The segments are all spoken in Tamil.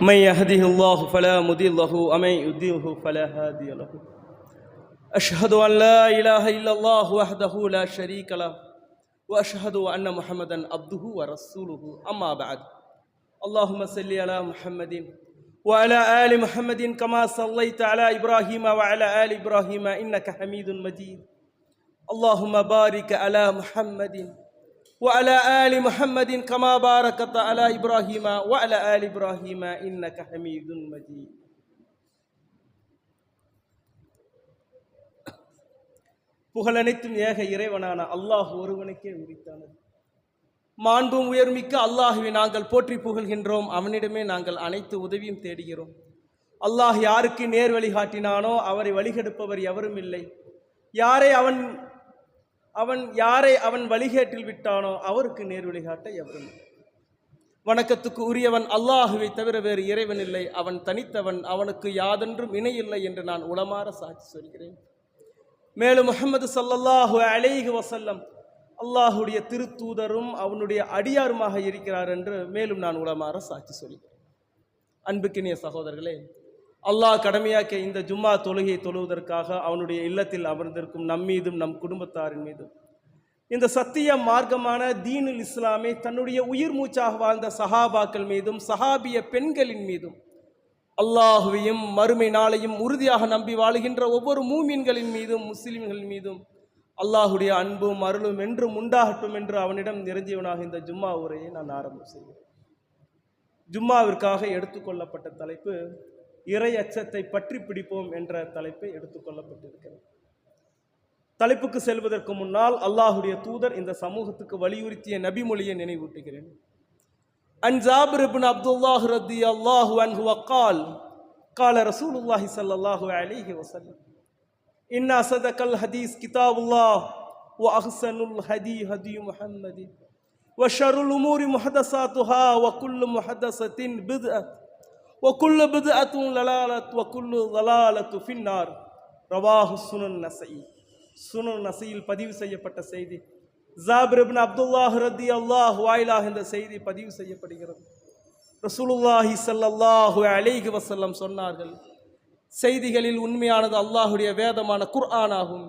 من يهده الله فلا مضل له ومن يضلله فلا هادي له. أشهد أن لا إله إلا الله وحده لا شريك له وأشهد أن محمدا عبده ورسوله. أما بعد اللهم صل على محمد وعلى آل محمد كما صليت على إبراهيم وعلى آل إبراهيم إنك حميد مجيد. اللهم بارك على محمد وعلى آل محمد كما باركت على إبراهيم وعلى آل إبراهيم إنك حميد مجيد புகழனைத்தும் ஏக இறைவனான அல்லாஹ் ஒருவனுக்கே உரித்தானது மாண்பும் உயர்மிக்க அல்லாஹுவை நாங்கள் போற்றி புகழ்கின்றோம் அவனிடமே நாங்கள் அனைத்து உதவியும் தேடுகிறோம் அல்லாஹ் யாருக்கு நேர் வழி காட்டினானோ அவரை வழிகெடுப்பவர் எவரும் இல்லை யாரை அவன் அவன் யாரை அவன் வழிகேட்டில் விட்டானோ அவருக்கு நேர் வழிகாட்ட எவரும் வணக்கத்துக்கு உரியவன் அல்லாஹுவை தவிர வேறு இறைவன் இல்லை. அவன் தனித்தவன் அவனுக்கு யாதென்றும் இணையில்லை என்று நான் உளமாற சாட்சி சொல்கிறேன். மேலும் முகமது சல்லல்லாஹு அலேஹு வசல்லம் அல்லாஹுடைய திருத்தூதரும் அவனுடைய அடியாருமாக இருக்கிறார் என்று மேலும் நான் உளமாற சாட்சி சொல்கிறேன். அன்புக்கினிய சகோதரர்களே அல்லாஹ் கடமையாக்க இந்த ஜும்மா தொழுகையை தொழுவதற்காக அவனுடைய இல்லத்தில் அமர்ந்திருக்கும் நம் மீதும் நம் குடும்பத்தாரின் மீதும். இந்த சத்திய மார்க்கமான தீனுல் இஸ்லாமை தன்னுடைய உயிர் மூச்சாக வாழ்ந்த சஹாபாக்கள் மீதும் சஹாபிய பெண்களின் மீதும் அல்லாஹுவையும் மறுமை நாளையும் உறுதியாக நம்பி வாழுகின்ற ஒவ்வொரு மூமின்களின் மீதும் முஸ்லிம்களின் மீதும் அல்லாஹுடைய அன்பும் அருளும் என்றும் உண்டாகட்டும் என்று அவனிடம் நிறைஞ்சவனாக இந்த ஜும்மா உரையை நான் ஆரம்பம் செய்கிறேன். ஜும்மாவிற்காக எடுத்துக்கொள்ளப்பட்ட தலைப்பு இறை அச்சத்தை பற்றி பிடிப்போம் என்ற தலைப்பை எடுத்துக்கொள்ளப்பட்டிருக்கிறது தலைப்புக்கு செல்வதற்கு முன்னால் அல்லாஹுடைய தூதர் இந்த சமூகத்துக்கு வலியுறுத்திய நபிமொழியை நினைவூட்டுகிறேன் அன் ஜாபிர் இப்னு அப்துல்லாஹ் ரதி அல்லாஹு அன்ஹு வக்கால் قال رسول الله صلى الله عليه وسلم إن صدق الحديث كتاب الله وأحسن الهدي هدي محمد وشر الأمور محدثاتها وكل محدثة بدعة ஒக்குள்ள பிது அத்தும் லலாலத் ஒக்குள்ளு லலாலத்து ஃபின்னார் ரவாஹு சுனன் நசை சுனன் நசையில் பதிவு செய்யப்பட்ட செய்தி. ஜாபிரபின் அப்துல்லாஹ் ரத்தி அல்லாஹ் வாயிலாக இந்த செய்தி பதிவு செய்யப்படுகிறது ரசூலுல்லாஹி சல்லல்லாஹு அலைஹி வசல்லம் சொன்னார்கள் செய்திகளில் உண்மையானது அல்லாஹுடைய வேதமான குர்ஆனாகும்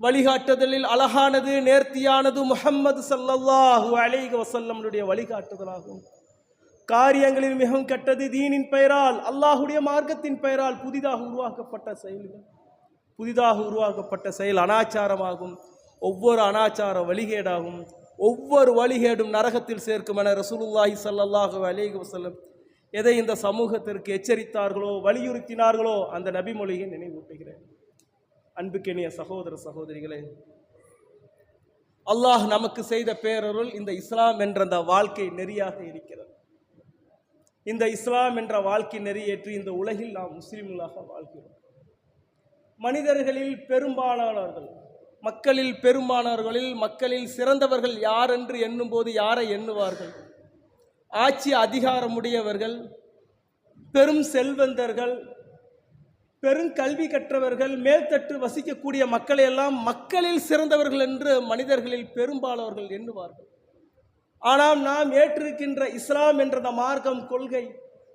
வழிகாட்டுதலில் அழகானது நேர்த்தியானது முஹம்மது சல்லல்லாஹு அலைஹி வசல்லம்னுடைய வழிகாட்டுதலாகும் காரியங்களில் மிகவும் கெட்டது தீனின் பெயரால் அல்லாஹுடைய மார்க்கத்தின் பெயரால் புதிதாக உருவாக்கப்பட்ட செயல்கள். புதிதாக உருவாக்கப்பட்ட செயல் அனாச்சாரமாகும். ஒவ்வொரு அனாச்சார வழிகேடாகும். ஒவ்வொரு வழிகேடும் நரகத்தில் சேர்க்கும் என ரசூலுல்லாஹி சல்லாஹு அலைஹி வசல்லம் எதை இந்த சமூகத்திற்கு எச்சரித்தார்களோ வலியுறுத்தினார்களோ அந்த நபிமொழியை நினைவூட்டுகிறேன். அன்புக்கெனிய சகோதர சகோதரிகளே அல்லாஹ் நமக்கு செய்த பேரருள் இந்த இஸ்லாம் என்ற அந்த வாழ்க்கை நெறியாக இருக்கிறது. இந்த இஸ்லாம் என்ற வாழ்க்கை நெறியேற்றி இந்த உலகில் நாம் முஸ்லீம்களாக வாழ்கிறோம். மனிதர்களில் பெரும்பாலானவர்கள் மக்களில் பெரும்பாலானவர்களில் மக்களில் சிறந்தவர்கள் யார் என்று எண்ணும்போது யாரை எண்ணுவார்கள்? ஆட்சி அதிகாரமுடையவர்கள் பெரும் செல்வந்தர்கள் பெருங்கல்வி கற்றவர்கள் மேல்தட்டு வசிக்கக்கூடிய மக்களையெல்லாம் மக்களில் சிறந்தவர்கள் என்று மனிதர்களில் பெரும்பாலவர்கள் எண்ணுவார்கள். ஆனால் நாம் ஏற்றிருக்கின்ற இஸ்லாம் என்ற மார்க்கம் கொள்கை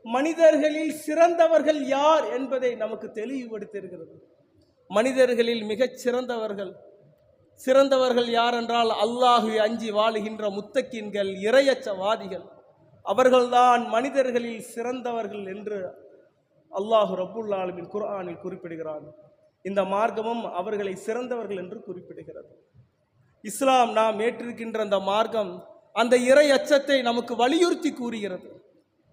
மனிதர்களில் சிறந்தவர்கள் யார் என்பதை நமக்கு தெளிவுபடுத்தியிருக்கிறது. மனிதர்களில் மிகச் சிறந்தவர்கள் சிறந்தவர்கள் யார் என்றால் அல்லாஹு அஞ்சி வாழுகின்ற முத்தக்கின்கள் இரையச்சவாதிகள். அவர்கள்தான் மனிதர்களில் சிறந்தவர்கள் என்று அல்லாஹு ரப்புல் ஆலமின் குர்ஆனில் குறிப்பிடுகிறான். இந்த மார்க்கமும் அவர்களை சிறந்தவர்கள் என்று குறிப்பிடுகிறது. இஸ்லாம் நாம் ஏற்றிருக்கின்ற அந்த மார்க்கம் அந்த இறை அச்சத்தை நமக்கு வலியுறுத்தி கூறுகிறது.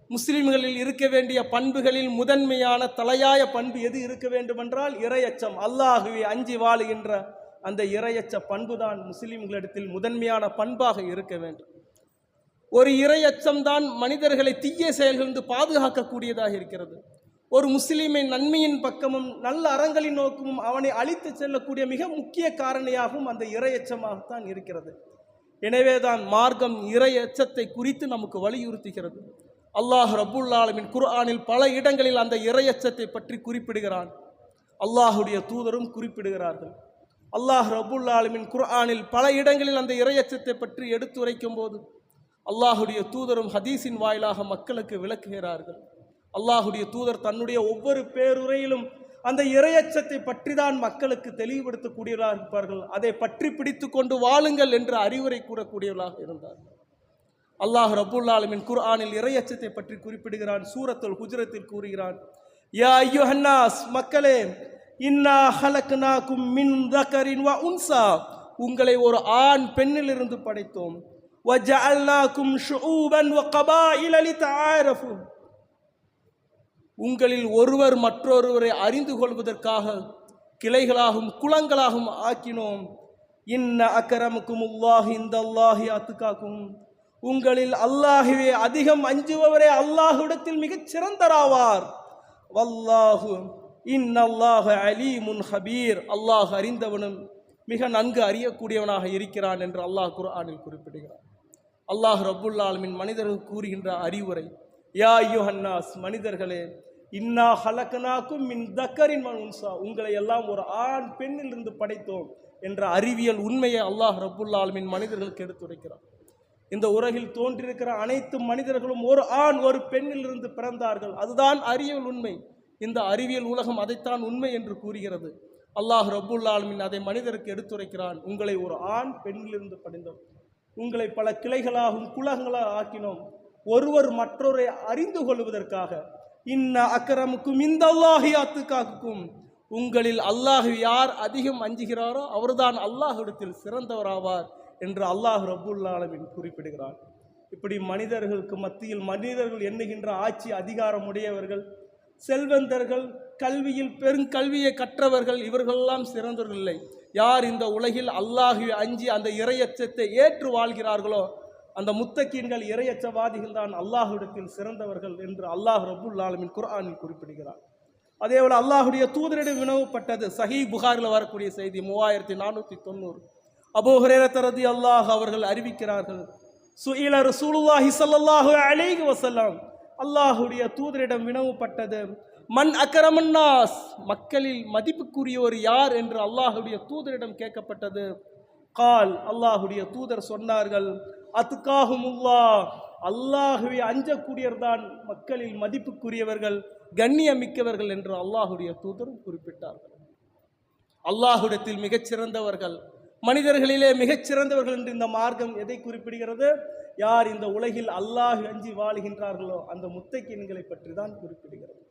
முஸ்லிம்களில் இருக்க வேண்டிய பண்புகளில் முதன்மையான தலையாய பண்பு எது இருக்க வேண்டுமென்றால் இறையச்சம் அல்லாஹுவை அஞ்சி வாழுகின்ற அந்த இரையச்ச பண்புதான் முஸ்லிம்களிடத்தில் முதன்மையான பண்பாக இருக்க வேண்டும். ஒரு இறையச்சம் தான் மனிதர்களை தீய செயல்களிலிருந்து பாதுகாக்கக்கூடியதாக இருக்கிறது. ஒரு முஸ்லீமின் நன்மையின் பக்கமும் நல்ல அறங்களின் நோக்கமும் அவனை அழித்து செல்லக்கூடிய மிக முக்கிய காரணியாகவும் அந்த இறையச்சமாகத்தான் இருக்கிறது. எனவேதான் மார்க்கம் இறை எச்சத்தை குறித்து நமக்கு வலியுறுத்துகிறது. அல்லாஹ் ரபுல்லாலமின் குர்ஆனில் பல இடங்களில் அந்த இறையச்சத்தை பற்றி குறிப்பிடுகிறான். அல்லாஹுடைய தூதரும் குறிப்பிடுகிறார்கள். அல்லாஹ் ரபுல்லாலமின் குர்ஆனில் பல இடங்களில் அந்த இறையச்சத்தை பற்றி எடுத்துரைக்கும் போது அல்லாஹுடைய தூதரும் ஹதீஸின் வாயிலாக மக்களுக்கு விளக்குகிறார்கள். அல்லாஹுடைய தூதர் தன்னுடைய ஒவ்வொரு பேருரையிலும் அந்த இரையச்சத்தை பற்றி தான் மக்களுக்கு தெளிவுபடுத்தக்கூடியவர்களாக இருப்பார்கள். அதை பற்றி பிடித்து கொண்டு வாழுங்கள் என்று அறிவுரை கூறக்கூடியவர்களாக இருந்தார்கள் அல்லாஹ் ரபுல் ஆலமின் குர்ஆனில் இறையச்சத்தை பற்றி குறிப்பிடுகிறான் சூரத்துல் குஜரத்தில் கூறுகிறான். யா ஐயுஹன்னாஸ் மக்களே இன்னா ஹலக்னாக்கும் மின் தக்கரின் வ உன்சா. உங்களை ஒரு ஆண் பெண்ணிலிருந்து படைத்தோம். வஜஅல்னாக்கும் ஷுஊபன் வ கபாயில லிதஆரஃபு உங்களில் ஒருவர் மற்றொருவரை அறிந்து கொள்வதற்காக கிளைகளாகவும் குளங்களாகவும் ஆக்கினோம். இன்ன அக்கரமுக்கும் உல்லாஹி இந்த அல்லாஹி அத்துக்காக்கும் உங்களில் அல்லாஹுவே அதிகம் அஞ்சுபவரே அல்லாஹ்விடத்தில் மிகச் சிறந்தராவார் வல்லாஹு இன் அல்லாஹ் அலி முன் ஹபீர். அல்லாஹ் அறிந்தவனும் மிக நன்கு அறியக்கூடியவனாக இருக்கிறான் என்று அல்லாஹ் குர்ஆனில் குறிப்பிடுகிறார் அல்லாஹ் ரபுல்லாலமின் மனிதர்கள் கூறுகின்ற அறிவுரை யா யுஹன்னாஸ் மனிதர்களே இன்னா ஹலக்கனாக்கும் மின் தக்கரின் உன்சா உங்களை எல்லாம் ஒரு ஆண் பெண்ணிலிருந்து படைத்தோம் என்ற அறிவியல் உண்மையை அல்லாஹ் ரப்புல் ஆலமின் மனிதர்களுக்கு எடுத்துரைக்கிறார் இந்த உலகில் தோன்றியிருக்கிற அனைத்து மனிதர்களும் ஒரு ஆண் ஒரு பெண்ணிலிருந்து பிறந்தார்கள். அதுதான் அறிவியல் உண்மை. இந்த அறிவியல் உலகம் அதைத்தான் உண்மை என்று கூறுகிறது. அல்லாஹ் ரப்புல் ஆலமின் அதை மனிதருக்கு எடுத்துரைக்கிறான். உங்களை ஒரு ஆண் பெண்ணிலிருந்து படைந்தோம் உங்களை பல கிளைகளாகவும் குலகங்களாக ஆக்கினோம். ஒருவர் மற்றொரை அறிந்து கொள்வதற்காக இன்ன அக்கரமுக்கும் இந்த அல்லாஹியாத்துக்காக்கும் உங்களில் அல்லாஹு யார் அதிகம் அஞ்சுகிறாரோ அவர்தான் அல்லாஹிடத்தில் சிறந்தவராவார் என்று அல்லாஹ் ரபுல்லாலமின் குறிப்பிடுகிறார் இப்படி மனிதர்களுக்கு மத்தியில் மனிதர்கள் எண்ணுகின்ற ஆட்சி அதிகாரம் உடையவர்கள் செல்வந்தர்கள் கல்வியில் பெருங்கல்வியை கற்றவர்கள் இவர்களெல்லாம் சிறந்தவர்கள் இல்லை. யார் இந்த உலகில் அல்லாஹுவை அஞ்சி அந்த இறையச்சத்தை ஏற்று வாழ்கிறார்களோ அந்த முத்தக்கீன்கள் இறையச்சவாதிகள் தான் அல்லாஹுடத்தில் சிறந்தவர்கள் என்று அல்லாஹ் ரபுல் ஆலமின் குர்ஆனில் குறிப்பிடுகிறார். அதே போல் அல்லாஹுடைய தூதரிடம் வினவப்பட்டது சஹீ புகாரில் வரக்கூடிய செய்தி மூவாயிரத்தி நானூற்றி தொண்ணூறு. அபோஹரே தரதி அல்லாஹ் அவர்கள் அறிவிக்கிறார்கள் சுயில ரசூலுல்லாஹி சல்லாஹு அலேஹி வசல்லாம் அல்லாஹுடைய தூதரிடம் வினவப்பட்டது மன் அக்கரமன்னாஸ் மக்களில் மதிப்புக்குரியவர் யார் என்று அல்லாஹுடைய தூதரிடம் கேட்கப்பட்டது. கால். அல்லாஹுடைய தூதர் சொன்னார்கள் அத்துக்காகுமுல்லா அல்லாஹுவை அஞ்சக்கூடியவர்தான் மக்களில் மதிப்புக்குரியவர்கள் கண்ணியமிக்கவர்கள் என்று அல்லாஹுடைய தூதரும் குறிப்பிட்டார்கள். அல்லாஹுடத்தில் மிகச்சிறந்தவர்கள் மனிதர்களிலே மிகச்சிறந்தவர்கள் என்று இந்த மார்க்கம் எதை குறிப்பிடுகிறது? யார் இந்த உலகில் அல்லாஹ் அஞ்சி வாழுகின்றார்களோ அந்த முத்தைக்கின்களை பற்றி தான் குறிப்பிடுகிறது.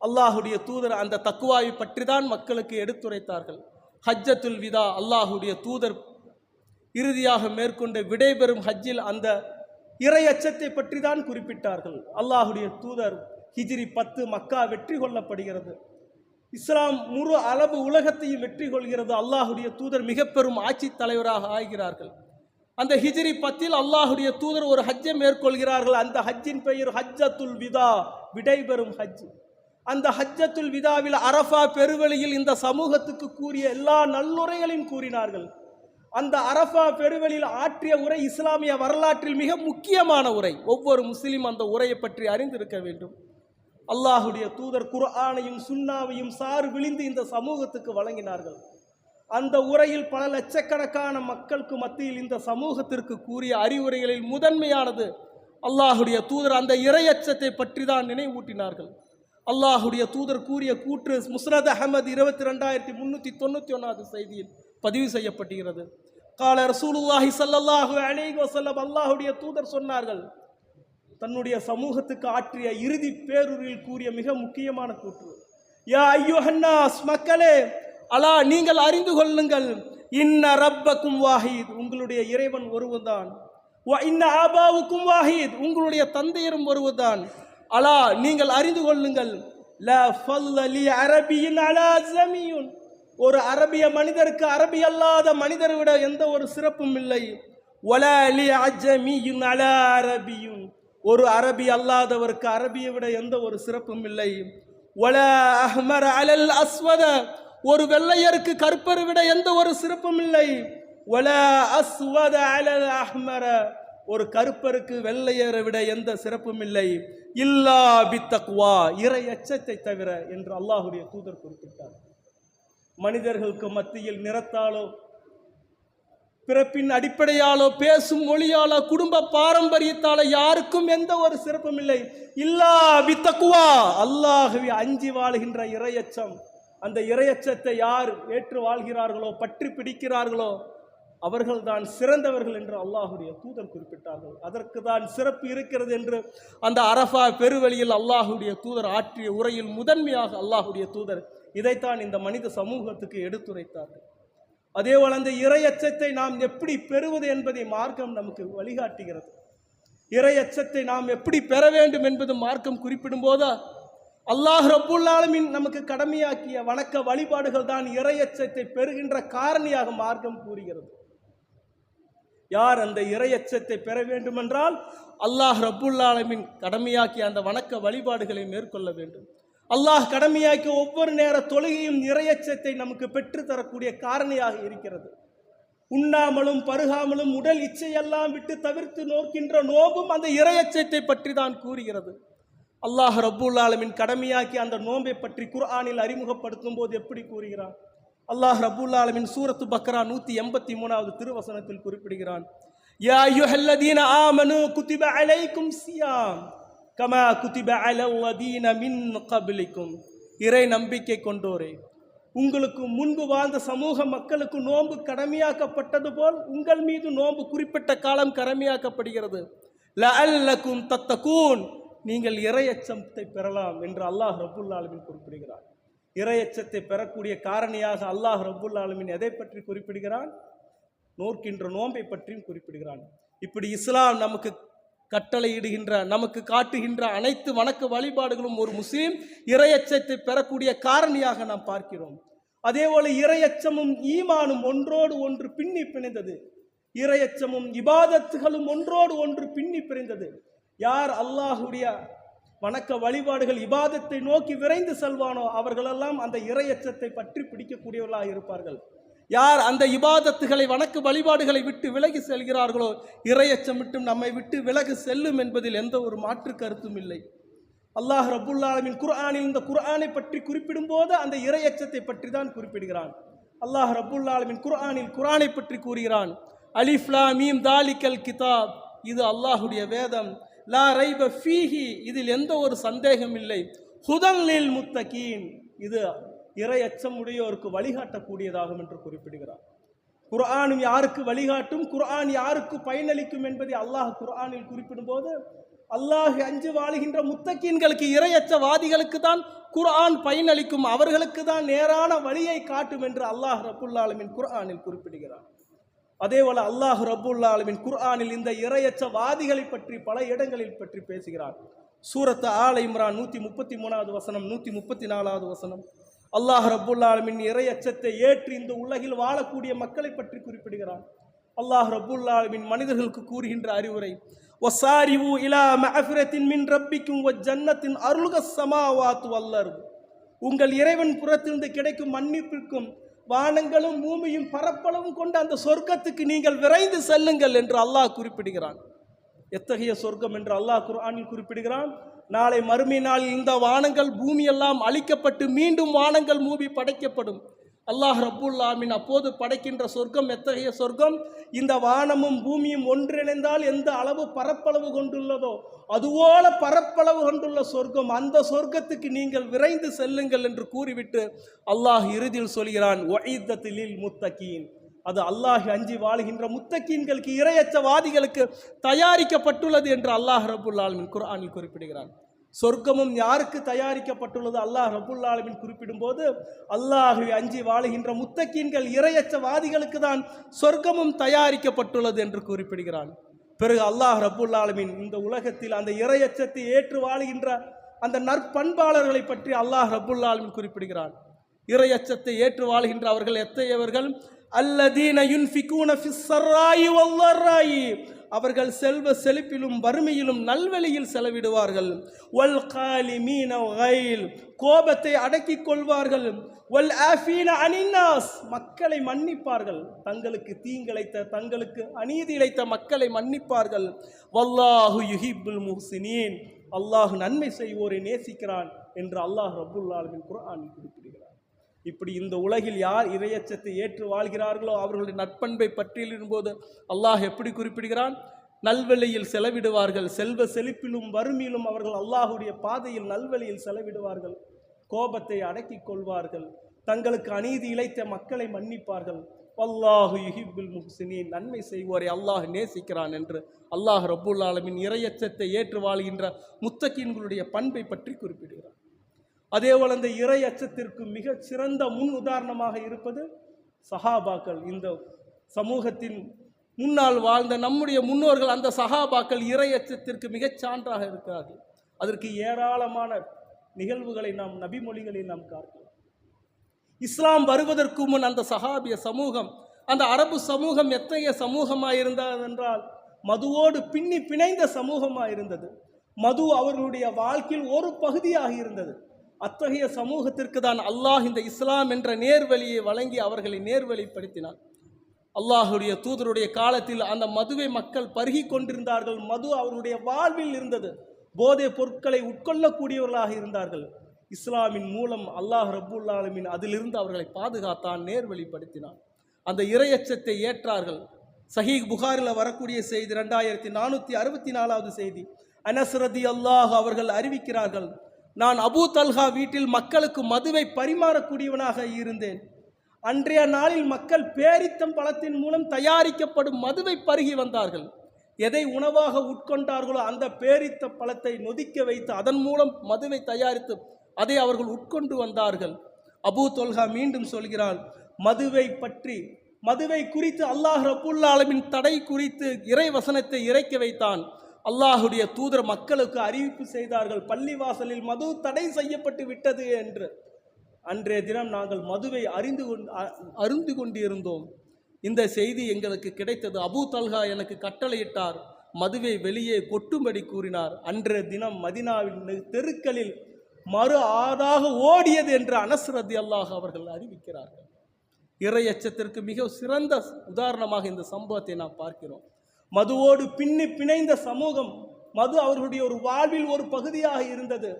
அல்லாஹுடைய தூதர் அந்த தக்குவாவை பற்றி தான் மக்களுக்கு எடுத்துரைத்தார்கள். ஹஜ்ஜத்துல் விதா அல்லாஹுடைய தூதர் இறுதியாக மேற்கொண்ட விடைபெறும் ஹஜ்ஜில் அந்த இறை அச்சத்தை பற்றி தான் குறிப்பிட்டார்கள். அல்லாஹுடைய தூதர் ஹிஜ்ரி பத்து மக்கா வெற்றி கொள்ளப்படுகிறது. இஸ்லாம் முழு அளவு உலகத்தையும் வெற்றி கொள்கிறது. அல்லாஹுடைய தூதர் மிக பெரும் ஆட்சி தலைவராக ஆகிறார்கள். அந்த ஹிஜ்ரி பத்தில் அல்லாஹுடைய தூதர் ஒரு ஹஜ்ஜை மேற்கொள்கிறார்கள். அந்த ஹஜ்ஜின் பெயர் ஹஜ்ஜத்துல் விதா விடைபெறும் ஹஜ் அந்த ஹஜ்ஜத்துல் விதாவில் அரஃபா பெருவெளியில் இந்த சமூகத்துக்கு கூறிய எல்லா நல்லுரைகளையும் கூறினார்கள். அந்த அரஃபா பெருவெளியில் ஆற்றிய உரை இஸ்லாமிய வரலாற்றில் மிக முக்கியமான உரை. ஒவ்வொரு முஸ்லீம் அந்த உரையை பற்றி அறிந்திருக்க வேண்டும். அல்லாஹுடைய தூதர் குர்ஆனையும் சுண்ணாவையும் சாறு விழிந்து இந்த சமூகத்துக்கு வழங்கினார்கள். அந்த உரையில் பல லட்சக்கணக்கான மக்களுக்கு மத்தியில் இந்த சமூகத்திற்கு கூறிய அறிவுரைகளில் முதன்மையானது அல்லாஹுடைய தூதர் அந்த இரையச்சத்தை பற்றி தான் நினைவூட்டினார்கள். அல்லாஹுடைய தூதர் கூறிய கூற்று முஸ்ரத் அகமது இருபத்தி ரெண்டாயிரத்தி முன்னூற்றி தொண்ணூற்றி ஒன்றாவது செய்தியில் பதிவு செய்யப்படுகிறது கால ரசூலுல்லாஹி ஸல்லல்லாஹு அலைஹி வஸல்லம் அல்லாஹுடைய தூதர் சொன்னார்கள். தன்னுடைய சமூகத்துக்கு ஆற்றிய இறுதி பேருரில் கூறிய மிக முக்கியமான கூற்று. யா ஐயோ ஹன்னாஸ் மக்களே அலா நீங்கள் அறிந்து கொள்ளுங்கள். இன்ன ரப்பக்கும் வாஹீத் உங்களுடைய இறைவன் ஒருவன்தான் வ இன்ன ஆபாவுக்கும் வாஹீத் உங்களுடைய தந்தையரும் ஒருவர்தான் அலா நீங்கள் அறிந்து கொள்ளுங்கள். ல ஃபல்லலி அரபியின் அலா ஜமியுன். ஒரு அரபிய மனிதருக்கு அரபி அல்லாத மனிதரை விட எந்த ஒரு சிறப்பும் இல்லை. வலா லி அஜமியுன் அலா ஒரு அரபி அல்லாதவருக்கு அரபியை விட எந்த ஒரு சிறப்பும் இல்லை. ஒல அஹ்மர அலல் அஸ்வத. ஒரு வெள்ளையருக்கு கருப்பரை விட எந்த ஒரு சிறப்பும் இல்லை. ஒல அஸ்வத அலல் அஹ்மர. ஒரு கருப்பருக்கு வெள்ளையரை விட எந்த சிறப்பும் இல்லை. இல்லா பித்தக்வா. இறை எச்சத்தை தவிர என்று அல்லாஹுடைய தூதர் குறிப்பிட்டார். மனிதர்களுக்கு மத்தியில் நிறத்தாலோ பிறப்பின் அடிப்படையாலோ பேசும் மொழியாலோ குடும்ப பாரம்பரியத்தாலோ யாருக்கும் எந்த ஒரு சிறப்பும் இல்லை. இல்லா வித்தக்குவா அல்லாகவே அஞ்சி வாழ்கின்ற இரையச்சம் அந்த இரையச்சத்தை யார் ஏற்று வாழ்கிறார்களோ பற்றி பிடிக்கிறார்களோ அவர்கள்தான் சிறந்தவர்கள் என்று அல்லாஹுடைய தூதர் குறிப்பிட்டார்கள். அதற்கு தான் சிறப்பு இருக்கிறது என்று அந்த அரஃபா பெருவெளியில் அல்லாஹுடைய தூதர் ஆற்றிய உரையில் முதன்மையாக அல்லாஹுடைய தூதர் இதைத்தான் இந்த மனித சமூகத்துக்கு எடுத்துரைத்தார்கள். அதேபோல் அந்த இறையச்சத்தை நாம் எப்படி பெறுவது என்பதை மார்க்கம் நமக்கு வழிகாட்டுகிறது. இறையச்சத்தை நாம் எப்படி பெற வேண்டும் என்பது மார்க்கம் குறிப்பிடும் போதா அல்லாஹ் ரப்புல் நமக்கு கடமையாக்கிய வணக்க வழிபாடுகள் தான் இறையச்சத்தை பெறுகின்ற காரணியாக மார்க்கம் கூறுகிறது. யார் அந்த இறையச்சத்தை பெற வேண்டுமென்றால் அல்லாஹ் ரப்புல் கடமையாக்கிய அந்த வணக்க வழிபாடுகளை மேற்கொள்ள வேண்டும். அல்லாஹ் கடமையாக்கி ஒவ்வொரு நேர தொழுகையும் நிறையச்சத்தை நமக்கு பெற்றுத்தரக்கூடிய காரணியாக இருக்கிறது. உண்ணாமலும் பருகாமலும் உடல் இச்சையெல்லாம் விட்டு தவிர்த்து நோக்கின்ற நோம்பும் அந்த இறையச்சத்தை பற்றி தான் கூறுகிறது. அல்லாஹ் ரப்புல் ஆலமின் கடமையாக்கி அந்த நோம்பை பற்றி குர்ஆனில் அறிமுகப்படுத்தும் போது எப்படி கூறுகிறான்? அல்லாஹ் ரபுல் ஆலமின் சூரத்து பக்ரா நூற்றி எண்பத்தி மூணாவது திருவசனத்தில் குறிப்பிடுகிறான். யா அய்யுஹல்லதீன ஆமனு குதிப அலைக்கும் சியாம். கமா குதிப அலவதீன மின் கபிலிக்கும். இறை நம்பிக்கை கொண்டோரே உங்களுக்கு முன்பு வாழ்ந்த சமூக மக்களுக்கு நோன்பு கடமையாக்கப்பட்டது போல் உங்கள் மீது நோன்பு குறிப்பிட்ட காலம் கடமையாக்கப்படுகிறது. ல அல்லக்கும் தத்தகூன். நீங்கள் இறையச்சத்தை பெறலாம் என்று அல்லாஹ் ரபுல் ஆலமின் குறிப்பிடுகிறார் இறையச்சத்தை பெறக்கூடிய காரணியாக அல்லாஹ் ரபுல் ஆலமின் எதை பற்றி குறிப்பிடுகிறான்? நோக்கின்ற நோன்பை பற்றியும் குறிப்பிடுகிறான். இப்படி இஸ்லாம் நமக்கு கட்டளையிடுகின்ற நமக்கு காட்டுகின்ற அனைத்து வணக்க வழிபாடுகளும் ஒரு முஸ்லீம் இரையச்சத்தை பெறக்கூடிய காரணியாக நாம் பார்க்கிறோம். அதேபோல இரையச்சமும் ஈமானும் ஒன்றோடு ஒன்று பின்னி பிணைந்தது. இரையச்சமும் இபாதத்துகளும் ஒன்றோடு ஒன்று பின்னி பிணைந்தது. யார் அல்லாஹுடைய வணக்க வழிபாடுகள் இபாதத்தை நோக்கி விரைந்து செல்வானோ அவர்களெல்லாம் அந்த இரையச்சத்தை பற்றி பிடிக்கக்கூடியவர்களாக இருப்பார்கள். யார் அந்த இபாதத்துகளை வணக்கு வழிபாடுகளை விட்டு விலகி செல்கிறார்களோ இறையச்சம் விட்டும் நம்மை விட்டு விலகு செல்லும் என்பதில் எந்த ஒரு மாற்று கருத்தும் இல்லை. அல்லாஹ் ரபுல்லாலமின் குர்ஆனில் இந்த குர்ஆனை பற்றி குறிப்பிடும் போது அந்த இறையச்சத்தை பற்றி தான் குறிப்பிடுகிறான். அல்லாஹ் ரபுல்லாலமின் குர்ஆனில் குர்ஆனை பற்றி கூறுகிறான். அலிஃப்லா மீம் தாலிக்கல் கிதாப். இது அல்லாஹுடைய வேதம். லா ரைப ஃபீஹி. இதில் எந்த ஒரு சந்தேகம் இல்லை. ஹுதன்லில் முத்தகீன். இது இறை அச்சம் உடையோருக்கு வழிகாட்டக்கூடியதாகும் என்று குறிப்பிடுகிறார். குர்ஆனும் யாருக்கு வழிகாட்டும்? குர்ஆன் யாருக்கு பயனளிக்கும் என்பதை அல்லாஹ் குர்ஆனில் குறிப்பிடும்போது அல்லாஹ் அஞ்சு வாழுகின்ற முத்தக்கீன்களுக்கு இரையச்சவாதிகளுக்கு தான் குர்ஆன் பயனளிக்கும் அவர்களுக்கு தான் நேரான வழியை காட்டும் என்று அல்லாஹ் ரபுல்லாலமின் குர்ஆனில் குறிப்பிடுகிறார். அதேபோல அல்லாஹ் ரபுல்லாலமின் குர்ஆனில் இந்த இரையச்சவாதிகளை பற்றி பல இடங்களில் பற்றி பேசுகிறார். சூரத்து ஆல இம்ரான் நூற்றி முப்பத்தி மூணாவது வசனம் நூற்றி முப்பத்தி நாலாவது வசனம். அல்லாஹ் ரபுல்லா ஆலமின் இரையச்சத்தை ஏற்று இந்த உலகில் வாழக்கூடிய மக்களை பற்றி குறிப்பிடுகிறான். அல்லாஹ் ரபுல்லா ஆலமின் மனிதர்களுக்கு கூறுகின்ற அறிவுரை ஒசாரிவு இலா மஅஃபிரத்தின் மின் ரப்பிக்கும் ஒ ஜன்னத்தின் அருள்க சமாவாத்து வல்லர் உங்கள் இறைவன் புறத்திலிருந்து கிடைக்கும் மன்னிப்பிற்கும் வானங்களும் பூமியும் பரப்பளவும் கொண்ட அந்த சொர்க்கத்துக்கு நீங்கள் விரைந்து செல்லுங்கள் என்று அல்லாஹ் குறிப்பிடுகிறான். எத்தகைய சொர்க்கம் என்று அல்லாஹ் குர்ஆனில் குறிப்பிடுகிறான்? நாளை மறுமை நாளில் இந்த வானங்கள் பூமியெல்லாம் அழிக்கப்பட்டு மீண்டும் வானங்கள் மூவி படைக்கப்படும். அல்லாஹ் ரப்புல்லாமின் அப்போது படைக்கின்ற சொர்க்கம் எத்தகைய சொர்க்கம்? இந்த வானமும் பூமியும் ஒன்றிணைந்தால் எந்த அளவு பரப்பளவு கொண்டுள்ளதோ அதுபோல பரப்பளவு கொண்டுள்ள சொர்க்கம் அந்த சொர்க்கத்துக்கு நீங்கள் விரைந்து செல்லுங்கள் என்று கூறிவிட்டு அல்லாஹ் இறுதியில் சொல்கிறான் ஒய்தத்திலில் முத்தகீன். அது அல்லாஹ் அஞ்சி வாழுகின்ற முத்தக்கீன்களுக்கு இரையச்சவாதிகளுக்கு தயாரிக்கப்பட்டுள்ளது என்று அல்லாஹ் ரபுல்லாலமின் குரானில் குறிப்பிடுகிறான். சொர்க்கமும் யாருக்கு தயாரிக்கப்பட்டுள்ளது அல்லாஹ் ரபுல் குறிப்பிடும்போது அல்லாஹுவை அஞ்சி வாழுகின்ற முத்தக்கீன்கள் இரையச்சவாதிகளுக்கு தான் சொர்க்கமும் தயாரிக்கப்பட்டுள்ளது என்று குறிப்பிடுகிறான். பிறகு அல்லாஹ் ரபுல் இந்த உலகத்தில் அந்த இரையச்சத்தை ஏற்று வாழுகின்ற அந்த நற்பண்பாளர்களை பற்றி அல்லாஹ் ரபுல்லாலமின் குறிப்பிடுகிறான். இறையச்சத்தை ஏற்று வாழ்கின்ற அவர்கள் எத்தையவர்கள் அல்லதீன யுன்ஃபிகூன ஃபிஸ் வல்லர்ராயி அவர்கள் செல்வ செழிப்பிலும் வறுமையிலும் நல்வழியில் செலவிடுவார்கள். வல் காலி மீன கோபத்தை அடக்கிக் கொள்வார்கள். வல் ஆஃபீன அனின்னாஸ். மக்களை மன்னிப்பார்கள். தங்களுக்கு தீங்கிழைத்த தங்களுக்கு அநீதி இழைத்த மக்களை மன்னிப்பார்கள். வல்லாஹு யுஹிபுல் முஹ்சினீன். அல்லாஹ் நன்மை செய்வோரை நேசிக்கிறான் என்று அல்லாஹ் ரபுல்லாலுமின் குரான் குறிப்பிடுகிறார் இப்படி இந்த உலகில் யார் இறையச்சத்தை ஏற்று வாழ்கிறார்களோ அவர்களுடைய நட்பண்பை பட்டியலிடும்போது அல்லாஹ் எப்படி குறிப்பிடுகிறான்? நல்வழியில் செலவிடுவார்கள் செல்வ செழிப்பிலும் வறுமையிலும் அவர்கள் அல்லாஹுடைய பாதையில் நல்வழியில் செலவிடுவார்கள் கோபத்தை அடக்கிக் கொள்வார்கள் தங்களுக்கு அநீதி இழைத்த மக்களை மன்னிப்பார்கள். அல்லாஹு யுஹிபுல் முஹ்சினீன் நன்மை செய்வோரை அல்லாஹ் நேசிக்கிறான் என்று அல்லாஹ் ரபுல் ஆலமின் இறையச்சத்தை ஏற்று வாழ்கின்ற முத்தகீன்களுடைய பண்பை பற்றி குறிப்பிடுகிறார் அதே போல் அந்த இறை அச்சத்திற்கு மிக சிறந்த முன் உதாரணமாக இருப்பது சஹாபாக்கள். இந்த சமூகத்தின் முன்னால் வாழ்ந்த நம்முடைய முன்னோர்கள் அந்த சஹாபாக்கள் இறை அச்சத்திற்கு மிகச் சான்றாக இருக்கிறார்கள். அதற்கு ஏராளமான நிகழ்வுகளை நாம் நபிமொழிகளில் நாம் பார்க்கலாம் இஸ்லாம் வருவதற்கு முன் அந்த சகாபிய சமூகம் அந்த அரபு சமூகம் எத்தகைய சமூகமாக இருந்தது என்றால் மதுவோடு பின்னி பிணைந்த சமூகமாக இருந்தது மது அவர்களுடைய வாழ்க்கையில் ஒரு பகுதியாக இருந்தது அத்தகைய சமூகத்திற்கு தான் அல்லாஹ் இந்த இஸ்லாம் என்ற நேர்வழியை வழங்கி அவர்களை நேர்வழிப்படுத்தினார் அல்லாஹுடைய தூதருடைய காலத்தில் அந்த மதுவை மக்கள் பருகி கொண்டிருந்தார்கள். மது அவருடைய வாழ்வில் இருந்தது. போதைப் பொருட்களை உட்கொள்ளக்கூடியவர்களாக இருந்தார்கள். இஸ்லாமின் மூலம் அல்லாஹ் ரபுல்லாலமின் அதிலிருந்து அவர்களை பாதுகாத்தான் நேர்வழிப்படுத்தினான். அந்த இரையச்சத்தை ஏற்றார்கள். சஹீக் புகாரில் வரக்கூடிய செய்தி ரெண்டாயிரத்தி நானூற்றி அறுபத்தி நாலாவது செய்தி. அனஸ்ரதி அல்லாஹ் அவர்கள் அறிவிக்கிறார்கள். நான் அபூ தல்ஹா வீட்டில் மக்களுக்கு மதுவை பரிமாறக்கூடியவனாக இருந்தேன். அன்றைய நாளில் மக்கள் பேரித்தம் பழத்தின் மூலம் தயாரிக்கப்படும் மதுவை பருகி வந்தார்கள். எதை உணவாக உட்கொண்டார்களோ அந்த பேரித்த பழத்தை நொதிக்க வைத்து அதன் மூலம் மதுவை தயாரித்து அதை அவர்கள் உட்கொண்டு வந்தார்கள். அபூ தொல்கா மீண்டும் சொல்கிறான் மதுவை பற்றி மதுவை குறித்து அல்லாஹ் ரப்புல் ஆலமின் தடை குறித்து இறை வசனத்தை இறைக்க வைத்தான். அல்லாஹுடைய தூதர் மக்களுக்கு அறிவிப்பு செய்தார்கள். பள்ளிவாசலில் மது தடை செய்யப்பட்டு விட்டது என்று. அன்றைய தினம் நாங்கள் மதுவை அறிந்து கொண்டு அ- அருந்து கொண்டிருந்தோம். இந்த செய்தி எங்களுக்கு கிடைத்தது. அபூ தல்கா எனக்கு கட்டளையிட்டார். மதுவை வெளியே கொட்டும்படி கூறினார். அன்றைய தினம் மதினாவின் தெருக்களில் மறு ஆறாக ஓடியது என்று அனஸ்ரதி அல்லாஹ் அவர்கள் அறிவிக்கிறார்கள். இறையச்சத்திற்கு மிக சிறந்த உதாரணமாக இந்த சம்பவத்தை நாம் பார்க்கிறோம். மதுவோடு பின்னி பிணைந்த சமூகம். மது அவர்களுடைய ஒரு வாழ்வில் ஒரு பகுதியாக இருந்தது.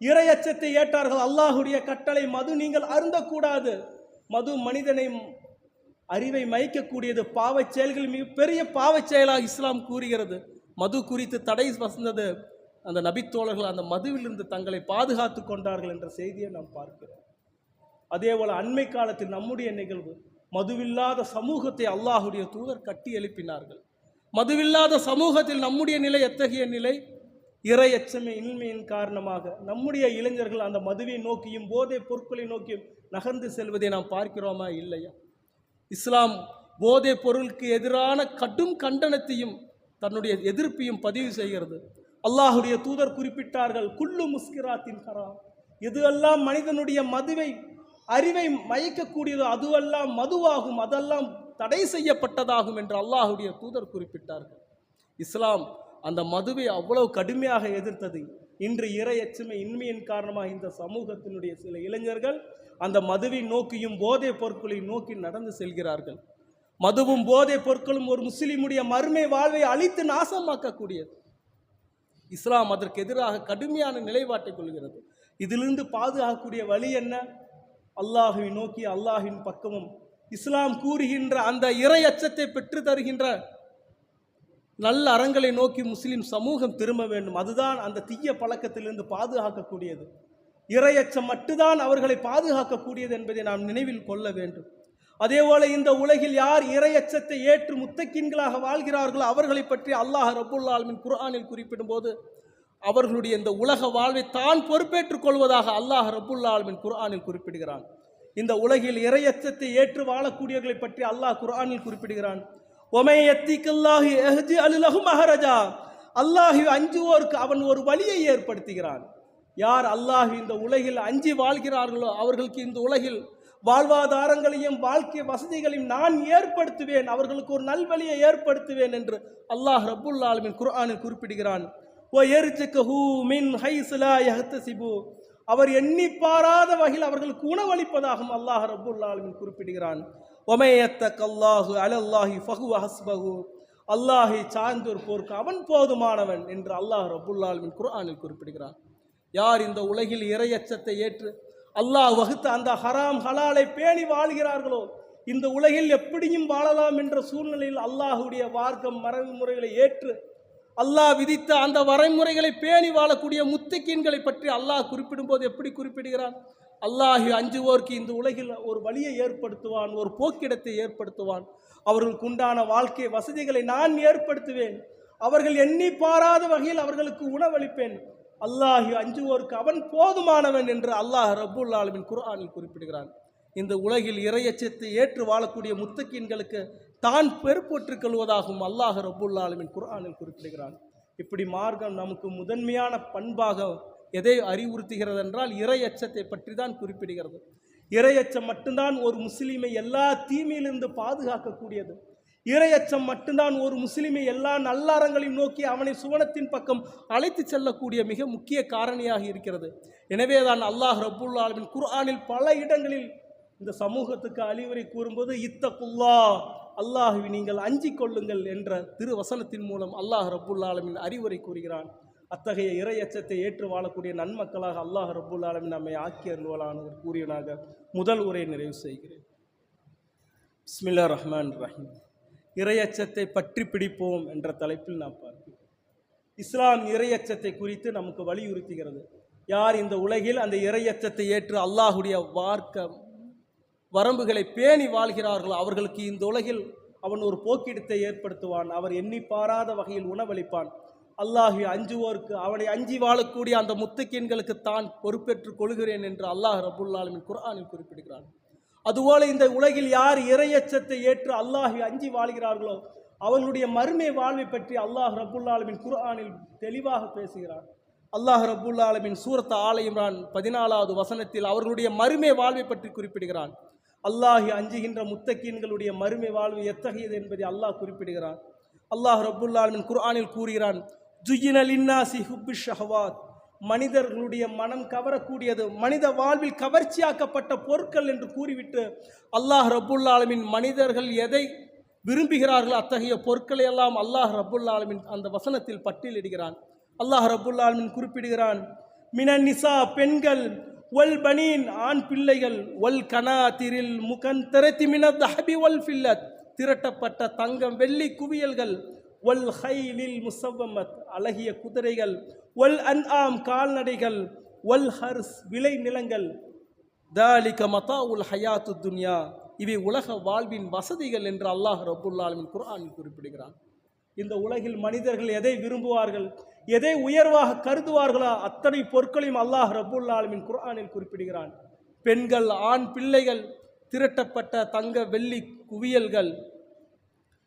இறையச்சத்தை ஏற்றார்கள். அல்லாஹுடைய கட்டளை மது நீங்கள் அருந்தக்கூடாது. மது மனிதனை அறிவை மயக்கக்கூடியது பாவச் செயல்கள் மிகப்பெரிய பாவச் செயலாக இஸ்லாம் கூறுகிறது. மது குறித்து தடை வசந்தது. அந்த நபித்தோழர்கள் அந்த மதுவிலிருந்து தங்களை பாதுகாத்து கொண்டார்கள் என்ற செய்தியை நாம் பார்க்கிறோம். அதேபோல அண்மை காலத்தில் நம்முடைய நிகழ்வு மதுவில்லாத சமூகத்தை அல்லாஹுடைய தூதர் கட்டி எழுப்பினார்கள் மதுவில்லாத சமூகத்தில் நம்முடைய நிலை எத்தகைய நிலை? இறை எச்சமை இன்மையின் காரணமாக நம்முடைய இளைஞர்கள் அந்த மதுவை நோக்கியும் போதை பொருட்களை நோக்கியும் நகர்ந்து செல்வதை நாம் பார்க்கிறோமா இல்லையா? இஸ்லாம் போதை பொருளுக்கு எதிரான கடும் கண்டனத்தையும் தன்னுடைய எதிர்ப்பையும் பதிவு செய்கிறது. அல்லாஹுடைய தூதர் குறிப்பிட்டார்கள் குல்லு முஸ்கிராத்தின் ஹராம் எதுவெல்லாம் மனிதனுடைய மதுவை அறிவை மயக்கக்கூடியதோ அதுவெல்லாம் மதுவாகும். அதெல்லாம் தடை செய்யப்பட்டதாகும் என்று அல்லாஹுடைய தூதர் குறிப்பிட்டார்கள். இஸ்லாம் அந்த மதுவை அவ்வளவு கடுமையாக எதிர்த்தது. இன்று இறையச்சுமை இன்மையின் காரணமாக இந்த சமூகத்தினுடைய சில இளைஞர்கள் அந்த மதுவை நோக்கியும் போதைப் பொருட்களை நோக்கி நடந்து செல்கிறார்கள். மதுவும் போதைப் பொருட்களும் ஒரு முஸ்லிமுடைய மறுமை வாழ்வை அழித்து நாசமாக்கக்கூடியது. இஸ்லாம் அதற்கு எதிராக கடுமையான நிலைப்பாட்டை கொள்கிறது. இதிலிருந்து பாதுகாக்கக்கூடிய வழி என்ன? அல்லாஹுவை நோக்கி அல்லாஹின் பக்கமும் இஸ்லாம் கூறுகின்ற அந்த இறை அச்சத்தை பெற்று தருகின்ற நல்ல அறங்களை நோக்கி முஸ்லீம் சமூகம் திரும்ப வேண்டும். அதுதான் அந்த தீய பழக்கத்திலிருந்து பாதுகாக்கக்கூடியது. இறையச்சம் மட்டும்தான் அவர்களை பாதுகாக்கக்கூடியது என்பதை நாம் நினைவில் கொள்ள வேண்டும். அதேபோல இந்த உலகில் யார் இறையச்சத்தை ஏற்று முத்தக்கின்களாக வாழ்கிறார்களோ அவர்களை பற்றி அல்லாஹ் ரபுல் ஆலமின் குர்ஆனில் குறிப்பிடும்போது அவர்களுடைய இந்த உலக வாழ்வை தான் பொறுப்பேற்றுக் கொள்வதாக அல்லாஹ் ரபுல் ஆலமின் குர்ஆனில் குறிப்பிடுகிறான். இந்த உலகில் இறையச்சத்தை ஏற்று வாழக்கூடியவர்களை பற்றி அல்லாஹ் குரானில் குறிப்பிடுகிறான். ஒமை எஹ்ஜி அலுலகு மஹரஜா. அல்லாஹி அஞ்சுவோருக்கு அவன் ஒரு வழியை ஏற்படுத்துகிறான். யார் அல்லாஹ் இந்த உலகில் அஞ்சி வாழ்கிறார்களோ அவர்களுக்கு இந்த உலகில் வாழ்வாதாரங்களையும் வாழ்க்கை வசதிகளையும் நான் ஏற்படுத்துவேன் அவர்களுக்கு ஒரு நல்வழியை ஏற்படுத்துவேன் என்று அல்லாஹ் ரபுல்லாலுமின் ஆலமின் குர்ஆனில் குறிப்பிடுகிறான். ஓ எரிச்சுக்கு மின் ஹைசுலா யஹ்தசிபு. அவர் எண்ணி பாராத வகையில் அவர்களுக்கு உணவளிப்பதாகவும் அல்லாஹ் ரப்புல் குறிப்பிடுகிறான். ஒமையத்த கல்லாஹு அலல்லாஹி ஃபஹு ஹஸ்பஹு. அல்லாஹை சார்ந்தோர் போர்க்கு அவன் போதுமானவன் என்று அல்லாஹ் ரப்புல் ஆலமின் குர்ஆனில் குறிப்பிடுகிறான். யார் இந்த உலகில் இறையச்சத்தை ஏற்று அல்லாஹ் வகுத்த அந்த ஹராம் ஹலாலை பேணி வாழ்கிறார்களோ இந்த உலகில் எப்படியும் வாழலாம் என்ற சூழ்நிலையில் அல்லாஹுடைய வார்த்தம் மரபு முறைகளை ஏற்று அல்லாஹ் விதித்த அந்த வரைமுறைகளை பேணி வாழக்கூடிய முத்தக்கீன்களை பற்றி அல்லாஹ் குறிப்பிடும்போது எப்படி குறிப்பிடுகிறான்? அல்லாஹி அஞ்சுவோருக்கு இந்த உலகில் ஒரு வழியை ஏற்படுத்துவான் ஒரு போக்கிடத்தை ஏற்படுத்துவான். அவர்களுக்கு உண்டான வாழ்க்கை வசதிகளை நான் ஏற்படுத்துவேன். அவர்கள் எண்ணி பாராத வகையில் அவர்களுக்கு உணவளிப்பேன். அல்லாஹி அஞ்சுவோருக்கு அவன் போதுமானவன் என்று அல்லாஹ் ரபுல் ஆலமின் குர்ஆனில் குறிப்பிடுகிறான். இந்த உலகில் இறையச்சத்தை ஏற்று வாழக்கூடிய முத்தக்கீன்களுக்கு தான் பெருப்பொற்றுக் கொள்வதாகவும் அல்லாஹ் ரப்புல் ஆலமின் குர்ஆனில் குறிப்பிடுகிறான். இப்படி மார்க்கம் நமக்கு முதன்மையான பண்பாக எதை அறிவுறுத்துகிறது என்றால் இறையச்சத்தை பற்றி தான் குறிப்பிடுகிறது இறையச்சம் மட்டும்தான் ஒரு முஸ்லீமை எல்லா தீமையிலிருந்து பாதுகாக்கக்கூடியது. இறையச்சம் மட்டும்தான் ஒரு முஸ்லீமை எல்லா நல்லாரங்களையும் நோக்கி அவனை சுவனத்தின் பக்கம் அழைத்து செல்லக்கூடிய மிக முக்கிய காரணியாக இருக்கிறது. எனவே தான் அல்லாஹ் ரப்புல் குர்ஆனில் பல இடங்களில் இந்த சமூகத்துக்கு அழிவுரை கூறும்போது இத்தகுல்லா அல்லாஹுவை நீங்கள் அஞ்சிக் கொள்ளுங்கள் என்ற திருவசனத்தின் மூலம் அல்லாஹ் ரப்புல் ஆலமின் அறிவுரை கூறுகிறான். அத்தகைய இறையச்சத்தை ஏற்று வாழக்கூடிய நன்மக்களாக அல்லாஹ் ரப்புல் ஆலமின் நம்மை ஆக்கி அருள்வலானவர் கூறியனாக முதல் உரை நிறைவு செய்கிறேன். பிஸ்மில்லா ரஹ்மான் ரஹீம். இறையச்சத்தை பற்றி பிடிப்போம் என்ற தலைப்பில் நாம் பார்க்கிறோம். இஸ்லாம் இறையச்சத்தை குறித்து நமக்கு வலியுறுத்துகிறது. யார் இந்த உலகில் அந்த இறையச்சத்தை ஏற்று அல்லாஹுடைய வார்க்க வரம்புகளை பேணி வாழ்கிறார்களோ அவர்களுக்கு இந்த உலகில் அவன் ஒரு போக்கிடத்தை ஏற்படுத்துவான். அவர் எண்ணி பாராத வகையில் உணவளிப்பான். அல்லாஹி அஞ்சுவோருக்கு அவனை அஞ்சி வாழக்கூடிய அந்த முத்துக்கீன்களுக்கு தான் பொறுப்பேற்றுக் கொள்கிறேன் என்று அல்லாஹ் ரபுல்லாலுமின் குர்ஆனில் குறிப்பிடுகிறான். அதுபோல இந்த உலகில் யார் இறையச்சத்தை ஏற்று அல்லாஹி அஞ்சி வாழ்கிறார்களோ அவர்களுடைய மறுமை வாழ்வை பற்றி அல்லாஹ் ரபுல்லாலுமின் குர்ஆனில் தெளிவாக பேசுகிறான். அல்லாஹ் ரபுல்லாலுமின் சூரத் ஆலயம்ரான் பதினாலாவது வசனத்தில் அவர்களுடைய மறுமை வாழ்வை பற்றி குறிப்பிடுகிறான். அல்லாஹி அஞ்சுகின்ற முத்தக்கீன்களுடைய மறுமை வாழ்வு எத்தகையது என்பதை அல்லாஹ் குறிப்பிடுகிறான். அல்லாஹ் ரபுல்லாலின் குர்ஆனில் கூறுகிறான் ஜுயின லின்னாசி ஷஹவாத். மனிதர்களுடைய மனம் கவரக்கூடியது மனித வாழ்வில் கவர்ச்சியாக்கப்பட்ட பொருட்கள் என்று கூறிவிட்டு அல்லாஹ் ரபுல்லாலமின் மனிதர்கள் எதை விரும்புகிறார்களோ அத்தகைய பொருட்களை எல்லாம் அல்லாஹ் ரபுல்லாலமின் அந்த வசனத்தில் பட்டியலிடுகிறான். அல்லாஹ் ரபுல்லாலமின் குறிப்பிடுகிறான் மினன் நிசா பெண்கள் ஒல் பனீன் ஆண் பிள்ளைகள் ஒல் கனா திரில் முகன் திரத்திமின தஹபி ஹபி ஒல் ஃபில்லத் திரட்டப்பட்ட தங்கம் வெள்ளி குவியல்கள் ஒல் ஹைலில் முசவ்வமத் அழகிய குதிரைகள் ஒல் அன் ஆம் கால்நடைகள் ஒல் ஹர்ஸ் விளை நிலங்கள். தாலிக மதா உல் ஹயாத்து துன்யா. இவை உலக வாழ்வின் வசதிகள் என்று அல்லாஹ் ரபுல்லாலுமின் குர்ஆனில் குறிப்பிடுகிறான். இந்த உலகில் மனிதர்கள் எதை விரும்புவார்கள்? எதை உயர்வாக கருதுவார்களோ? அத்தனை பொருட்களையும் அல்லாஹ் ரபுல் ஆலமின் குர்ஆனில் குறிப்பிடுகிறான். பெண்கள் ஆண் பிள்ளைகள் திரட்டப்பட்ட தங்க வெள்ளி குவியல்கள்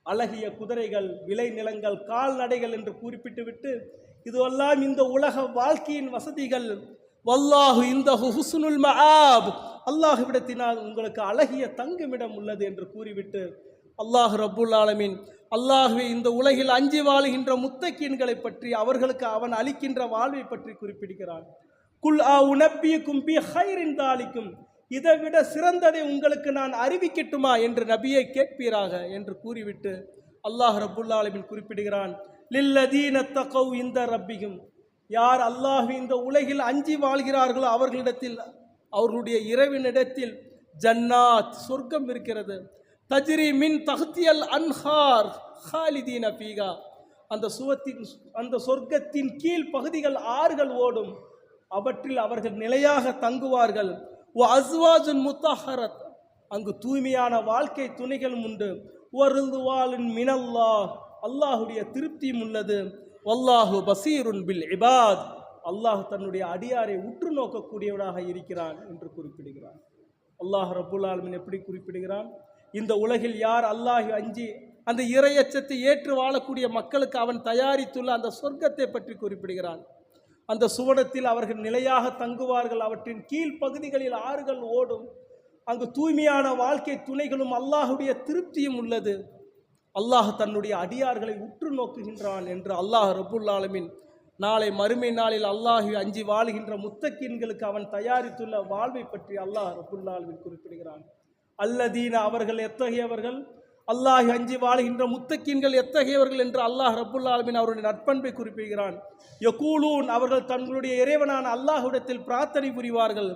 அழகிய குதிரைகள் விளை நிலங்கள் கால்நடைகள் என்று குறிப்பிட்டுவிட்டு இதுவெல்லாம் இந்த உலக வாழ்க்கையின் வசதிகள். வல்லாஹு இந்த ஹுஸ்னுல் மஆப் அல்லாஹ்விடத்தினால் உங்களுக்கு அழகிய தங்குமிடம் உள்ளது என்று கூறிவிட்டு அல்லாஹ் ரபுல் ஆலமின் அல்லாஹ்வே இந்த உலகில் அஞ்சி வாழுகின்ற முத்தக்கீன்களை பற்றி அவர்களுக்கு அவன் அளிக்கின்ற வாழ்வை பற்றி குறிப்பிடுகிறான். குல் ஆ உனப்பிய கும்பி ஹைரின் தாளிக்கும் இதை விட சிறந்ததை உங்களுக்கு நான் அறிவிக்கட்டுமா? என்று நபியை கேட்பீராக என்று கூறிவிட்டு அல்லாஹ் ரப்புல் குறிப்பிடுகிறான் லில்லதீன தகவ் இந்த ரப்பிகும். யார் அல்லாஹ் இந்த உலகில் அஞ்சி வாழ்கிறார்களோ அவர்களிடத்தில் அவர்களுடைய இரவினிடத்தில் ஜன்னாத் சொர்க்கம் இருக்கிறது. தஜ்ரி மின் தகுத்தியல் அன்ஹார் ஹாலிதீன பீகா அந்த சுவத்தின் அந்த சொர்க்கத்தின் கீழ் பகுதிகள் ஆறுகள் ஓடும். அவற்றில் அவர்கள் நிலையாக தங்குவார்கள். ஓ அஸ்வாஜுன் முத்தஹரத். அங்கு தூய்மையான வாழ்க்கை துணைகளும் உண்டு. ஒருவாலின் மினல்லா அல்லாஹுடைய திருப்தியும் உள்ளது. வல்லாஹு பசீருன் பில் இபாத். அல்லாஹ் தன்னுடைய அடியாரை உற்று நோக்கக்கூடியவனாக இருக்கிறான் என்று குறிப்பிடுகிறான். அல்லாஹ் ரபுல் ஆலமின் எப்படி குறிப்பிடுகிறான்? இந்த உலகில் யார் அல்லாஹி அஞ்சி அந்த இறையச்சத்தை ஏற்று வாழக்கூடிய மக்களுக்கு அவன் தயாரித்துள்ள அந்த சொர்க்கத்தை பற்றி குறிப்பிடுகிறான். அந்த சுவனத்தில் அவர்கள் நிலையாக தங்குவார்கள். அவற்றின் கீழ் பகுதிகளில் ஆறுகள் ஓடும். அங்கு தூய்மையான வாழ்க்கை துணைகளும் அல்லாஹுடைய திருப்தியும் உள்ளது. அல்லாஹ் தன்னுடைய அடியார்களை உற்று நோக்குகின்றான் என்று அல்லாஹ் ரபுல் நாளை மறுமை நாளில் அல்லாஹி அஞ்சி வாழுகின்ற முத்தக்கீன்களுக்கு அவன் தயாரித்துள்ள வாழ்வை பற்றி அல்லாஹ் ரபுல்லாலமின் குறிப்பிடுகிறான். அல்லதீன அவர்கள் எத்தகையவர்கள்? அல்லாஹ் அஞ்சி வாழுகின்ற முத்தக்கீன்கள் எத்தகையவர்கள் என்று அல்லாஹ் ரபுல் ஆலமீன் அவருடைய நட்பண்பை குறிப்பிடுகிறான். யகூலூன் அவர்கள் தங்களுடைய இறைவனான அல்லாஹ்விடத்தில் பிரார்த்தனை புரிவார்கள்.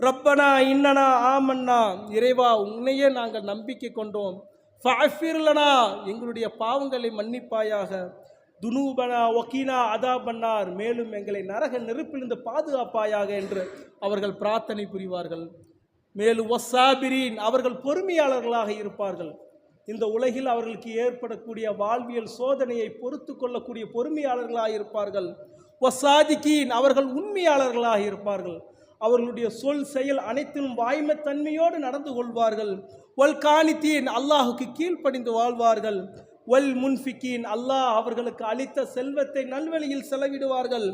ரப்பனா இன்னனா ஆமன்னா இறைவா உன்னையே நாங்கள் நம்பிக்கை கொண்டோம். ஃபஃபிர்லனா எங்களுடைய பாவங்களை மன்னிப்பாயாக. துனூபனா ஒக்கீனா அதா பண்ணார் மேலும் எங்களை நரக நெருப்பிலிருந்து பாதுகாப்பாயாக என்று அவர்கள் பிரார்த்தனை புரிவார்கள். மேலும் ஒசாபிரீன் அவர்கள் பொறுமையாளர்களாக இருப்பார்கள். இந்த உலகில் அவர்களுக்கு ஏற்படக்கூடிய வாழ்வியல் சோதனையை பொறுத்து கொள்ளக்கூடிய பொறுமையாளர்களாக இருப்பார்கள். ஒசாதிக்கீன் அவர்கள் உண்மையாளர்களாக இருப்பார்கள். அவர்களுடைய சொல் செயல் அனைத்திலும் வாய்மைத்தன்மையோடு நடந்து கொள்வார்கள். ஒல் காணித்தீன் அல்லாஹுக்கு கீழ்ப்படிந்து வாழ்வார்கள். ஒல் முன்ஃபிக்கீன் அல்லாஹ் அவர்களுக்கு அளித்த செல்வத்தை நல்வழியில் செலவிடுவார்கள்.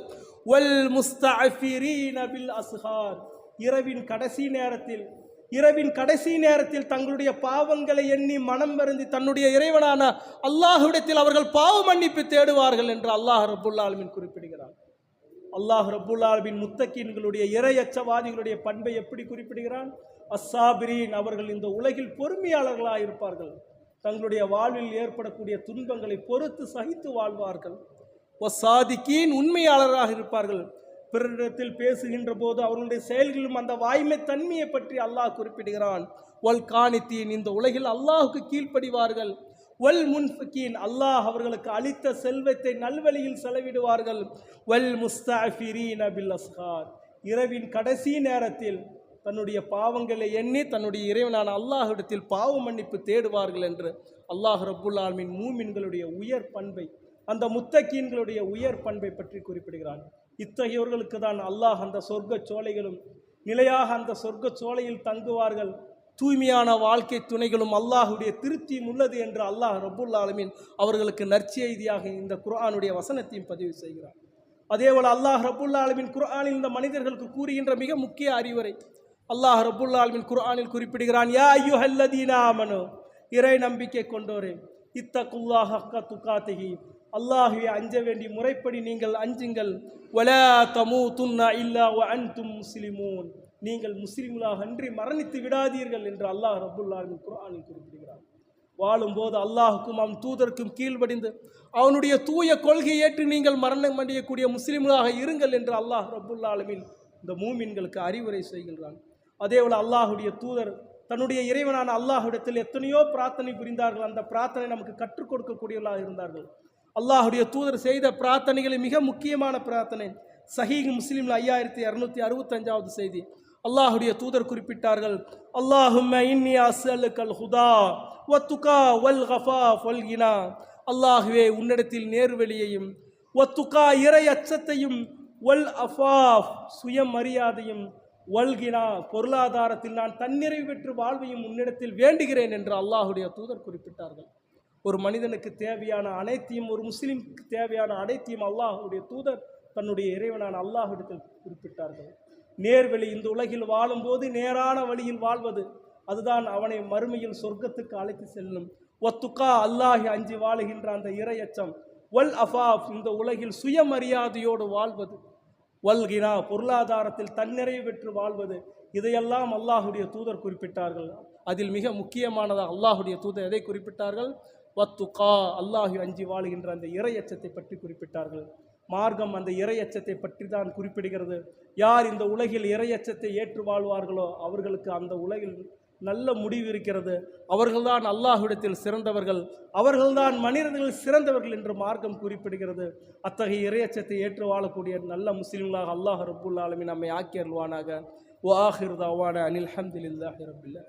ஒல் முஸ்தீன் அபில் அஸ்ஹார். இரவின் கடைசி நேரத்தில் இரவின் கடைசி நேரத்தில் தங்களுடைய பாவங்களை எண்ணி மனம் வருந்தி தன்னுடைய இறைவனான அல்லாஹுடத்தில் அவர்கள் பாவ மன்னிப்பு தேடுவார்கள் என்று அல்லாஹ் ரபுல்லாலுமின் குறிப்பிடுகிறார் அல்லாஹ் ரபுல்லாலுமின் முத்தக்கீன்களுடைய இறையச்சவாதிகளுடைய பண்பை எப்படி குறிப்பிடுகிறான்? அஸ்ஸாபிரீன் அவர்கள் இந்த உலகில் பொறுமையாளர்களாக இருப்பார்கள். தங்களுடைய வாழ்வில் ஏற்படக்கூடிய துன்பங்களை பொறுத்து சகித்து வாழ்வார்கள். ஒசாதிக்கீன் உண்மையாளராக இருப்பார்கள். பிறரிடத்தில் பேசுகின்ற போது அவர்களுடைய செயல்களும் அந்த வாய்மை தன்மையை பற்றி அல்லாஹ் குறிப்பிடுகிறான். ஒல் காணித்தீன் இந்த உலகில் அல்லாஹுக்கு கீழ்ப்படிவார்கள். வல் முன்ஃபிகீன் அல்லாஹ் அவர்களுக்கு அளித்த செல்வத்தை நல்வழியில் செலவிடுவார்கள். வல் முஸ்தாஃபிரீன் அபில் அஸ்கார் இரவின் கடைசி நேரத்தில் தன்னுடைய பாவங்களை எண்ணி தன்னுடைய இறைவனான அல்லாஹிடத்தில் பாவ மன்னிப்பு தேடுவார்கள் என்று அல்லாஹ் ரபுல்லாமின் மூமின்களுடைய உயர் பண்பை அந்த முத்தக்கீன்களுடைய உயர் பண்பை பற்றி குறிப்பிடுகிறான். இத்தகையவர்களுக்கு தான் அல்லாஹ் அந்த சொர்க்க சோலைகளும் நிலையாக அந்த சொர்க்க சோலையில் தங்குவார்கள். தூய்மையான வாழ்க்கை துணைகளும் அல்லாஹுடைய திருப்தியும் உள்ளது என்று அல்லாஹ் ரப்புல் ஆலமீன் அவர்களுக்கு நற்செய்தியாக இந்த குர்ஆனுடைய வசனத்தையும் பதிவு செய்கிறார். அதேபோல் அல்லாஹ் ரபுல் ஆலமீன் குர்ஆனில் இந்த மனிதர்களுக்கு கூறுகின்ற மிக முக்கிய அறிவுரை அல்லாஹ் ரப்புல் குர்ஆனில் குறிப்பிடுகிறான் யா ஐயுஹல்லதீன ஆமனு இறை நம்பிக்கை கொண்டோரே இத்தகுல்லாஹ் ஹக்க துகாத்திகி அல்லாஹுவை அஞ்ச வேண்டி முறைப்படி நீங்கள் அஞ்சுங்கள். வலா தமூதுன்ன இல்லா அன் தும் முஸ்லிமூன். நீங்கள் முஸ்லிம்களாக அன்றி மரணித்து விடாதீர்கள் என்று அல்லாஹ் ரப்புல் குரானில் குறிப்பிடுகிறார் வாழும்போது அல்லாஹுக்கும் அவன் தூதருக்கும் கீழ்ப்படிந்து அவனுடைய தூய கொள்கையை ஏற்று நீங்கள் மரணம் அடையக்கூடிய முஸ்லிம்களாக இருங்கள் என்று அல்லாஹ் ரபுல்லாலமின் இந்த மூமின்களுக்கு அறிவுரை செய்கின்றான். அதேபோல் அல்லாஹுடைய தூதர் தன்னுடைய இறைவனான அல்லாஹுடத்தில் எத்தனையோ பிரார்த்தனை புரிந்தார்கள். அந்த பிரார்த்தனை நமக்கு கற்றுக் கொடுக்கக்கூடியவர்களாக இருந்தார்கள். அல்லாஹுடைய தூதர் செய்த பிரார்த்தனைகளில் மிக முக்கியமான பிரார்த்தனை. சஹீக் முஸ்லீமில் ஐயாயிரத்தி இரநூத்தி அறுபத்தஞ்சாவது செய்தி. அல்லாஹுடைய தூதர் குறிப்பிட்டார்கள் அல்லாஹும் ஹுதா ஒத்துகா வல் கஃபா வல் அல்லாஹுவே உன்னிடத்தில் நேர்வெளியையும் ஒத்துகா இறை அச்சத்தையும் வல் அஃபாஃப் சுயமரியாதையும் வல்கினா பொருளாதாரத்தில் நான் தன்னிறைவு பெற்று வாழ்வையும் உன்னிடத்தில் வேண்டுகிறேன் என்று அல்லாஹுடைய தூதர் குறிப்பிட்டார்கள். ஒரு மனிதனுக்கு தேவையான அனைத்தையும் ஒரு முஸ்லீமுக்கு தேவையான அனைத்தையும் அல்லாஹுடைய தூதர் தன்னுடைய இறைவனான அல்லாஹிடத்தில் குறிப்பிட்டார்கள். நேர்வழி இந்த உலகில் வாழும்போது நேரான வழியில் வாழ்வது அதுதான் அவனை மறுமையில் சொர்க்கத்துக்கு அழைத்து செல்லும். ஒத்துக்கா அல்லாஹி அஞ்சு வாழுகின்ற அந்த இரையச்சம். வல் அஃபாஃப் இந்த உலகில் சுயமரியாதையோடு வாழ்வது. வல்கினா பொருளாதாரத்தில் தன்னிறைவு பெற்று வாழ்வது. இதையெல்லாம் அல்லாஹுடைய தூதர் குறிப்பிட்டார்கள். அதில் மிக முக்கியமானதாக அல்லாஹுடைய தூதர் எதை குறிப்பிட்டார்கள்? வத்துகா அல்லாஹு அஞ்சி வாழுகின்ற அந்த இறையச்சத்தை பற்றி குறிப்பிட்டார்கள். மார்க்கம் அந்த இறையச்சத்தை பற்றி தான் குறிப்பிடுகிறது. யார் இந்த உலகில் இறையச்சத்தை ஏற்று வாழ்வார்களோ அவர்களுக்கு அந்த உலகில் நல்ல முடிவு இருக்கிறது. அவர்கள்தான் அல்லாஹ்விடத்தில் சிறந்தவர்கள். அவர்கள்தான் மனிதர்கள் சிறந்தவர்கள் என்று மார்க்கம் குறிப்பிடுகிறது. அத்தகைய இறையச்சத்தை ஏற்று வாழக்கூடிய நல்ல முஸ்லீம்களாக அல்லாஹ் ரபுல்லாலுமே நம்மை ஆக்கி அருள்வானாக. ஓ தவான அனில் ஹம்துலில்லாஹி ரபில்லா